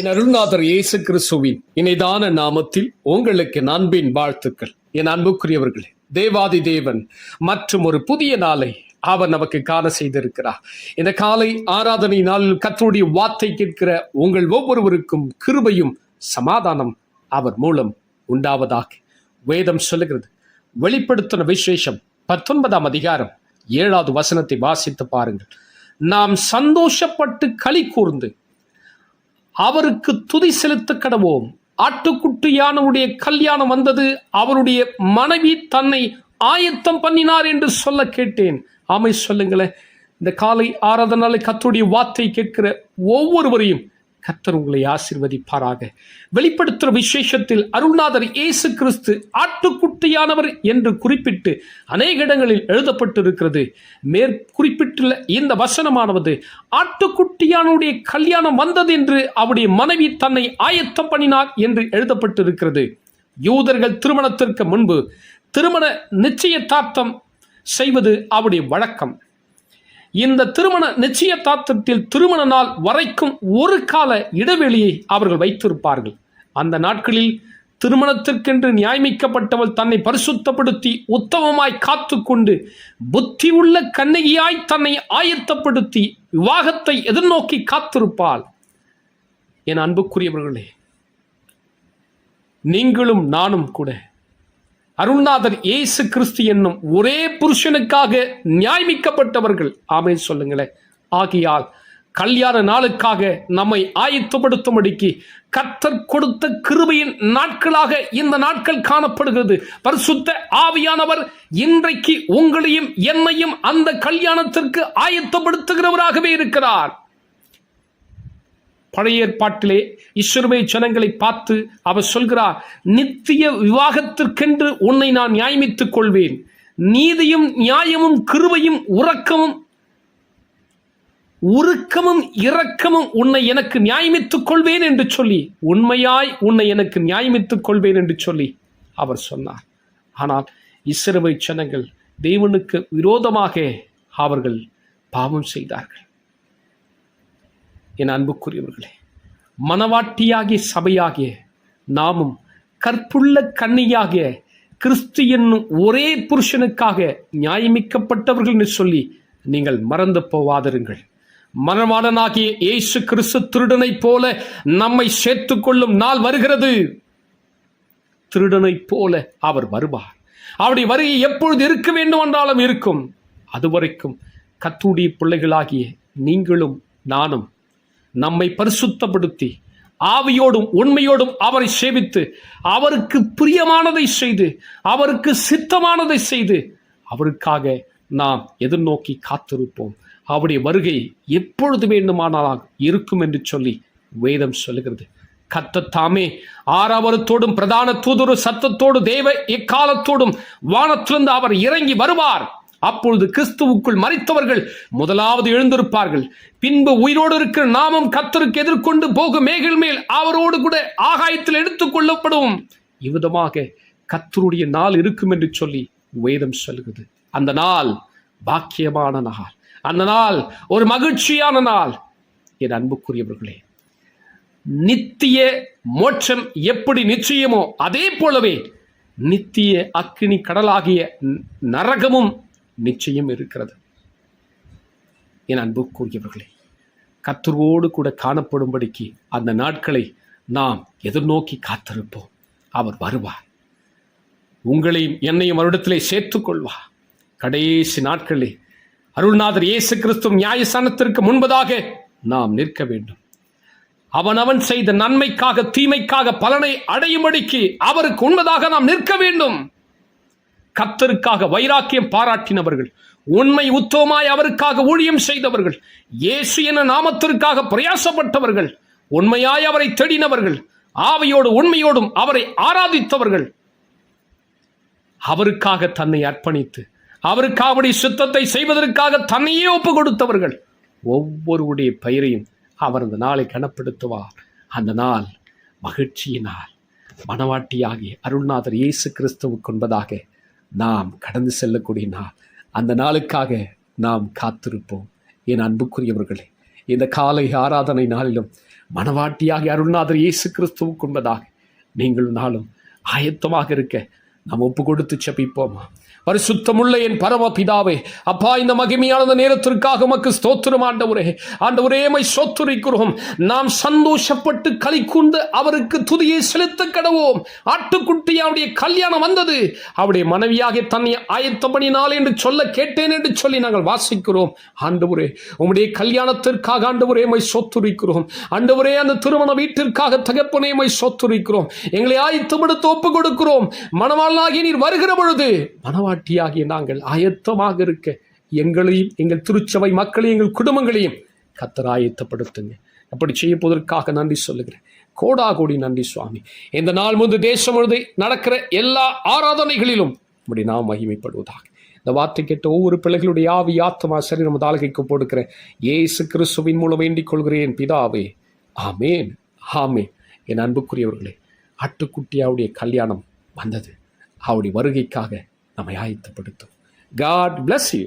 என் அருள்நாதர் இயேசு கிறிஸ்துவின் இணைதான நாமத்தில் உங்களுக்கு என் அன்பின் வாழ்த்துக்கள். என் அன்புக்குரியவர்களே தேவாதி தேவன் மற்றும் ஒரு புதிய நாளை அவர் நமக்கு காண செய்திருக்கிறார். இந்த காலை ஆராதனை நாளில் கர்த்தருடைய வார்த்தை கேட்கிற உங்கள் ஒவ்வொருவருக்கும் கிருபையும் சமாதானம் அவர் மூலம் உண்டாவதாக வேதம் சொல்லுகிறது. வெளிப்படுத்தின விசேஷம் பத்தொன்பதாம் அதிகாரம் ஏழாவது வசனத்தை வாசித்து பாருங்கள். நாம் சந்தோஷப்பட்டு களி கூர்ந்து அவருக்கு துதி செலுத்த கடவோம். ஆட்டுக்குட்டியானவருடைய கல்யாணம் வந்தது அவருடைய மனைவி தன்னை ஆயத்தம் பண்ணினார் என்று சொல்ல கேட்டேன். ஆமை சொல்லுங்களேன் இந்த காலை ஆராதனாலை கத்தருடைய வார்த்தை கேட்கிற ஒவ்வொருவரையும் கத்தர் உங்களை ஆசிர்வதிப்பாராக. வெளிப்படுத்துகிற விசேஷத்தில் அருள்நாதர் இயேசு கிறிஸ்து ஆட்டுக்குட்டியானவர் என்று குறிப்பிட்டு அநேக இடங்களில் எழுதப்பட்டிருக்கிறது. மேற்குறிப்பிட்ட குறிப்பிட்டுள்ள இந்த வசனமானது ஆட்டுக்குட்டியானுடைய கல்யாணம் வந்தது என்று அவருடைய மனைவி தன்னை ஆயத்தம் பண்ணினார் என்று எழுதப்பட்டிருக்கிறது. யூதர்கள் திருமணத்திற்கு முன்பு திருமண நிச்சயதார்த்தம் செய்வது அவருடைய வழக்கம். இந்த திருமண நிச்சயதார்த்தத்தில் திருமண நாள் வரைக்கும் ஒரு கால இடைவெளியை அவர்கள் வைத்திருப்பார்கள். அந்த நாட்களில் திருமணத்திற்கென்று நியாயமிக்கப்பட்டவள் தன்னை பரிசுத்தப்படுத்தி உத்தமமாய் காத்து கொண்டு புத்தி உள்ள கண்ணகியாய் தன்னை ஆயத்தப்படுத்தி விவாகத்தை எதிர்நோக்கி காத்திருப்பாள். என் அன்புக்குரியவர்களே நீங்களும் நானும் கூட அருள்நாதர் இயேசு கிறிஸ்து என்னும் ஒரே புருஷனுக்காக நியாயமிக்கப்பட்டவர்கள். ஆமே சொல்லுங்களேன். ஆகியால் கல்யாண நாளுக்காக நம்மை ஆயத்தப்படுத்தும்படிக்கு கர்த்தர் கொடுத்த கிருபையின் நாட்களாக இந்த நாட்கள் காணப்படுகிறது. பரிசுத்த ஆவியானவர் இன்றைக்கு உங்களையும் என்னையும் அந்த கல்யாணத்திற்கு ஆயத்தப்படுத்துகிறவராகவே இருக்கிறார். பழைய ஏற்பாட்டிலே ஈஸ்வரமே ஜனங்களை பார்த்து அவர் சொல்கிறார் நித்திய விவாகத்திற்கென்று உன்னை நான் நியாயமித்துக் கொள்வேன். நீதியும் நியாயமும் கிருபையும் உறக்கமும் உருக்கமும் இரக்கமும் உன்னை எனக்கு நியாயமித்துக் கொள்வேன் என்று சொல்லி உண்மையாய் உன்னை எனக்கு நியாயமித்துக் கொள்வேன் என்று சொல்லி அவர் சொன்னார். ஆனால் இஸ்ரவை ஜனங்கள் தேவனுக்கு விரோதமாக அவர்கள் பாவம் செய்தார்கள். என் அன்புக்குரியவர்களே மனவாட்டியாகிய சபையாகிய நாமும் கற்புள்ள கண்ணியாகிய கிறிஸ்து என்னும் ஒரே புருஷனுக்காக நியாயமிக்கப்பட்டவர்கள் என்று சொல்லி நீங்கள் மறந்து போவாதிருங்கள். மனவாளனாகிய இயேசு கிறிஸ்து திருடனைப் போல நம்மை சேர்த்து கொள்ளும் நாள் வருகிறது. திருடனைப் போல அவர் வருவார். அவருடைய வருகை எப்பொழுது இருக்க வேண்டும் என்றாலும் இருக்கும். அதுவரைக்கும் கத்துடைய பிள்ளைகளாகிய நீங்களும் நானும் நம்மை பரிசுத்தப்படுத்தி ஆவியோடும் உண்மையோடும் அவரை சேவித்து அவருக்கு பிரியமானதை செய்து அவருக்கு சித்தமானதை செய்து அவருக்காக நாம் எதிர்நோக்கி காத்திருப்போம். அவருடைய வருகை எப்பொழுது வேண்டுமானால் இருக்கும் என்று சொல்லி வேதம் சொல்லுகிறது. கத்தத்தாமே ஆறாவரத்தோடும் பிரதான தூதுரு சத்தத்தோடு தேவ எக்காலத்தோடும் வானத்திலிருந்து அவர் இறங்கி வருவார். அப்பொழுது கிறிஸ்துவுக்குள் மறித்தவர்கள் முதலாவது எழுந்திருப்பார்கள். பின்பு உயிரோடு இருக்கிற நாமம் கத்தருக்கு எதிர்கொண்டு போகும் மேகல் மேல் அவரோடு கூட ஆகாயத்தில் எடுத்துக் கொள்ளப்படும். இவ்விதமாக கத்தருடைய நாள் இருக்கும் என்று சொல்லி வேதம் சொல்கிறது அந்த நாள் பாக்கியமான நாள். அந்த நாள் ஒரு மகிழ்ச்சியான நாள். என் அன்புக்குரியவர்களே நித்திய மோட்சம் எப்படி நிச்சயமோ அதே போலவே நித்திய அக்கினி கடலாகிய நரகமும் நிச்சயம் இருக்கிறது. என் அன்புக்குரியவர்களே கத்தரோடு கூட காணப்படும்படிக்கு அந்த நாட்களை நாம் எதிர்நோக்கி காத்திருப்போம். அவர் வருவார். உங்களையும் என்னையும் வருடத்திலே சேர்த்துக்கொள்வார் கடைசி நாட்களில் அருள்நாதர் இயேசு கிறிஸ்துவ நியாயசானத்திற்கு முன்பதாக நாம் நிற்க வேண்டும். அவன் அவன் செய்த நன்மைக்காக தீமைக்காக பலனை அடையும்படிக்கு அவருக்கு உண்மதாக நாம் நிற்க வேண்டும். கத்தருக்காக வைராக்கியம் பாராட்டினவர்கள் உண்மை உத்தவமாய் அவருக்காக ஊழியம் செய்தவர்கள் இயேசு என நாமத்திற்காக பிரயாசப்பட்டவர்கள் உண்மையாய் அவரை தேடினவர்கள் ஆவையோடு உண்மையோடும் அவரை ஆராதித்தவர்கள் அவருக்காக தன்னை அர்ப்பணித்து அவருக்காக அவருடைய சுத்தத்தை செய்வதற்காக தன்னையே ஒப்பு கொடுத்தவர்கள் ஒவ்வொருவருடைய பெயரையும் அவர் அந்த நாளை கனப்படுத்துவார். அந்த நாள் மகிழ்ச்சியினால் மனவாட்டியாகிய அருள்நாதர் இயேசு கிறிஸ்துவுக்கு என்பதாக நாம் கடந்து செல்லக்கூடிய நாள். அந்த நாளுக்காக நாம் காத்திருப்போம். என் அன்புக்குரியவர்களே இந்த காலை ஆராதனை நாளிலும் மணவாட்டியாகி அருள்நாதர் இயேசு கிறிஸ்துவுக்கு உண்பதாக நீங்கள் நாளும் ஆயத்தமாக இருக்க நாம் ஒப்பு கொடுத்து செபிப்போமா பரிசுத்தமுள்ள என் பரம பிதாவே அப்பா இந்த மகிமையான நேரத்திற்காக உமக்கு ஸ்தோத்திரம் ஆண்டவரே. ஆண்டவரே மை சோத்துரைக்கிறோம் நாம் சந்தோஷப்பட்டு களி கூர்ந்து அவருக்கு துதியை செலுத்த கடவோம். ஆட்டுக்குட்டி அவருடைய கல்யாணம் வந்தது. அவருடைய மனைவியாக தன்னை ஆயத்தம் பண்ணினால் என்று சொல்ல கேட்டேன் என்று சொல்லி நாங்கள் வாசிக்கிறோம். ஆண்டவரே உம்முடைய கல்யாணத்திற்காக ஆண்டவரே மை சொத்துரிக்கிறோம் ஆண்டவரே அந்த திருமண வீட்டிற்காக தகப்பனே மை சொத்துரிக்கிறோம் எங்களை ஆயத்தப்படுத்த ஒப்பு கொடுக்கிறோம் மணவாளனாகி நீர் வருகிற பொழுது மணவாட்டியாகிய நாங்கள் ஆயத்தமாக இருக்க எங்களையும் எங்கள் திருச்சபை மக்களையும் எங்கள் குடும்பங்களையும் கத்தர் ஆயத்தப்படுத்துங்க. அப்படி செய்யப்போவதற்காக நன்றி சொல்லுகிறேன். கோடா கோடி நன்றி சுவாமி. இந்த நாள் முன்பு தேசம் முழுது நடக்கிற எல்லா ஆராதனைகளிலும் இப்படி நாம் மகிமைப்படுவதாக. இந்த வார்த்தை கேட்ட ஒவ்வொரு பிள்ளைகளுடைய ஆவி ஆத்மா சரி நம்ம தாலகைக்கு போடுக்கிறேன் ஏசு கிறிஸ்துவின் மூலம் வேண்டிக் கொள்கிறேன் பிதாவே. ஆமேன். ஆமேன். என் அன்புக்குரியவர்களே ஆட்டுக்குட்டியாவுடைய கல்யாணம் வந்தது. அவருடைய வருகைக்காக நம்மை ஆயத்தப்படுத்தும். God bless you